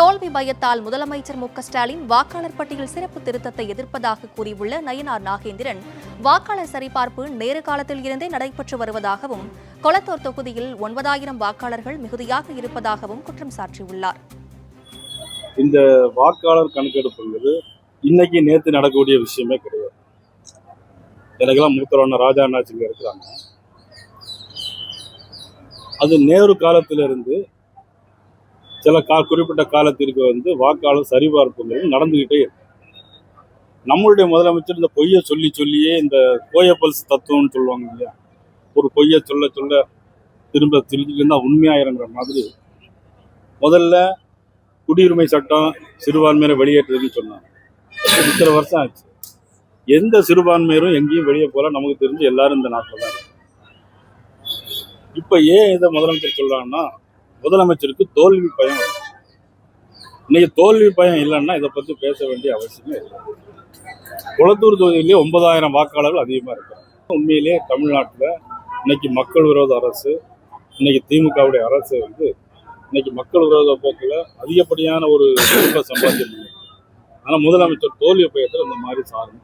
தோல்வி பயத்தால் முதலமைச்சர் மு ஸ்டாலின் வாக்காளர் பட்டியல் சிறப்பு திருத்தத்தை எதிர்ப்பதாக கூறியுள்ள நயினார் நாகேந்திரன் வாக்காளர் சரிபார்ப்பு நேரு காலத்தில் இருந்தே நடைபெற்று வருவதாகவும் கொளத்தூர் தொகுதியில் ஒன்பதாயிரம் வாக்காளர்கள் மிகுதியாக இருப்பதாகவும் குற்றம் சாட்டியுள்ளார் இந்த வாக்காளர் கணக்கெடுப்புங்கிறது இன்னைக்கு நேற்று நடக்கக்கூடிய விஷயமே கிடையாது. எனக்கெல்லாம் மூத்தரவண்ண ராஜா அண்ணாச்சிங்க இருக்கிறாங்க. அது நேரு காலத்திலிருந்து சில கா குறிப்பிட்ட காலத்திற்கு வந்து வாக்காளர் சரிபார்ப்புங்கிறது நடந்துக்கிட்டே இருக்கு. நம்மளுடைய முதலமைச்சர் இந்த பொய்யை சொல்லி சொல்லியே இந்த கோயப்பல்ஸ் தத்துவம்னு சொல்லுவாங்க இல்லையா? ஒரு பொய்யை சொல்ல சொல்ல திரும்ப திருச்சிட்டு இருந்தால் உண்மையாயிருங்கிற மாதிரி முதல்ல குடியுரிமை சட்டம் சிறுபான்மையினர் வெளியேற்றுதுன்னு சொன்னாங்க. இத்தனை வருஷம் ஆச்சு. எந்த சிறுபான்மையரும் எங்கேயும் வெளியே போகல. நமக்கு தெரிஞ்சு எல்லாரும் இந்த நாட்டில் தான் இப்போ ஏன் இதை முதலமைச்சர் சொல்கிறாங்கன்னா முதலமைச்சருக்கு தோல்வி பயம் இன்னைக்கு தோல்வி பயம் இல்லைன்னா இதை பற்றி பேச வேண்டிய அவசியமே இல்லை. குளத்தூர் தொகுதியிலே ஒன்பதாயிரம் வாக்காளர்கள் அதிகமாக இருக்காங்க. உண்மையிலேயே தமிழ்நாட்டில் இன்னைக்கு மக்கள் விரோத அரசு இன்னைக்கு திமுகவுடைய அரசு வந்து இன்னைக்கு மக்கள் விரோத போக்கில் அதிகப்படியான ஒரு குடும்ப ஆனால் முதலமைச்சர் தோல்வி பயத்தில் இந்த மாதிரி சாதனை